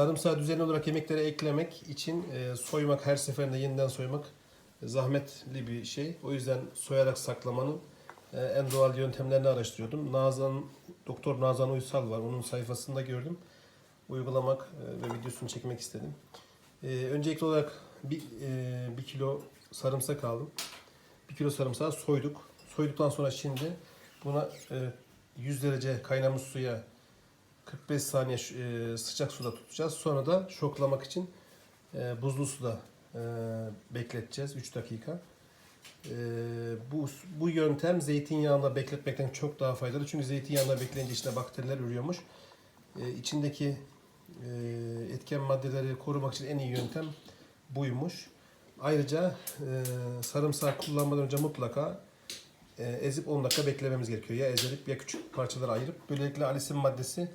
Sarımsağı düzenli olarak yemeklere eklemek için e, soymak her seferinde yeniden soymak e, zahmetli bir şey. O yüzden soyarak saklamanın e, en doğal yöntemlerini araştırıyordum. Nazan Doktor Nazan Uysal var. Onun sayfasında gördüm. Uygulamak ve videosunu çekmek istedim. Öncelikli olarak bir, bir kilo sarımsak aldım. Bir kilo sarımsağı soyduk. Soyduktan sonra şimdi buna e, 100 derece kaynamış suya 45 saniye e, sıcak suda tutacağız. Sonra da şoklamak için e, buzlu suda e, bekleteceğiz 3 dakika. Bu bu yöntem zeytinyağında bekletmekten çok daha faydalı. Çünkü zeytinyağında bekleyince içinde bakteriler ürüyormuş. İçindeki etken maddeleri korumak için en iyi yöntem buymuş. Ayrıca sarımsak kullanmadan önce mutlaka ezip 10 dakika beklememiz gerekiyor. Ya ezilip ya küçük parçalara ayırıp böylelikle alisin maddesi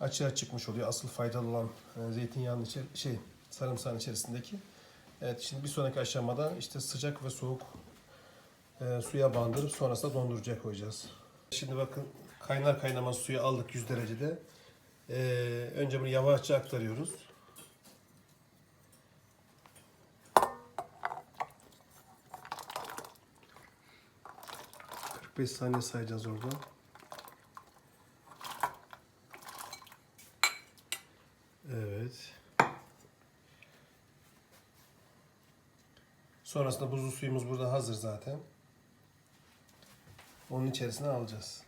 açığa çıkmış oluyor. Asıl faydalı olan e, zeytinyağının içi, şey sarımsağın içerisindeki. Evet şimdi bir sonraki aşamada işte sıcak ve soğuk e, suya bandırıp sonrasında dondurucuya koyacağız. Şimdi bakın kaynar kaynamaz suyu aldık 100 derecede. E, önce bunu yavaşça aktarıyoruz. ...45 saniye sayacağız orada. Evet. Sonrasında buzlu suyumuz burada hazır zaten. Onun içerisine alacağız.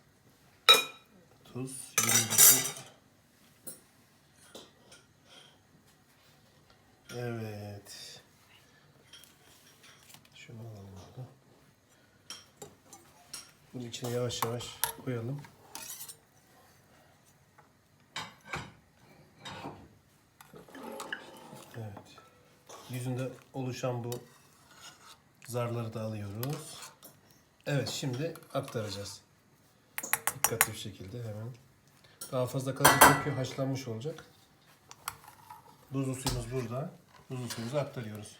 Tuz, 29. Evet. Şunu alalım burada. Bunun içine yavaş yavaş koyalım. Evet. Yüzünde oluşan bu zarları da alıyoruz. Evet şimdi aktaracağız. Dikkatli bir şekilde hemen. Daha fazla kalınca çünkü haşlanmış olacak. Buzlu suyumuz burada. Buzlu suyumuzu aktarıyoruz.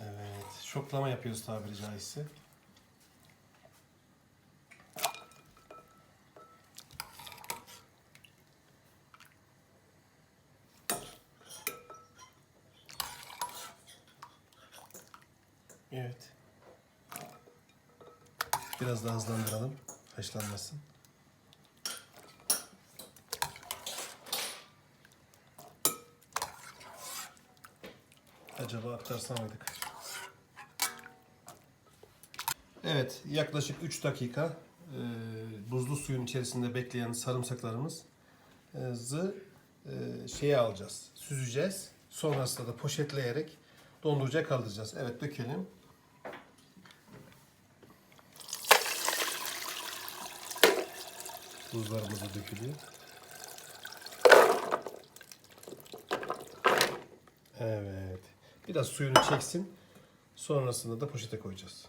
Evet. Şoklama yapıyoruz tabiri caizse. Evet. Biraz daha hızlandıralım. Haşlanmasın. Acaba aktarsam mıydık? Evet, yaklaşık 3 dakika e, buzlu suyun içerisinde bekleyen sarımsaklarımızı e, şeye alacağız, süzeceğiz. Sonrasında da poşetleyerek dondurucuya kaldıracağız. Evet, dökelim. Buzlarımız da dökülüyor. Evet. Biraz suyunu çeksin. Sonrasında da poşete koyacağız.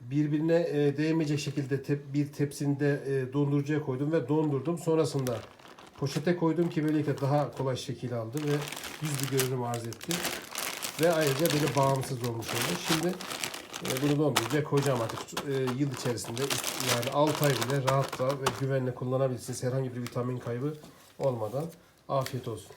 Birbirine e, değmeyecek şekilde bir tepsinde e, dondurucuya koydum ve dondurdum. Sonrasında poşete koydum ki böylelikle daha kolay şekil aldı ve düz bir görünüm arz etti. Ve ayrıca böyle bağımsız olmuş oldu. Şimdi bunu dondurucuya koyacağım artık e, yıl içerisinde. Yani 6 ay bile rahatla ve güvenle kullanabilirsiniz. Herhangi bir vitamin kaybı olmadan. Afiyet olsun.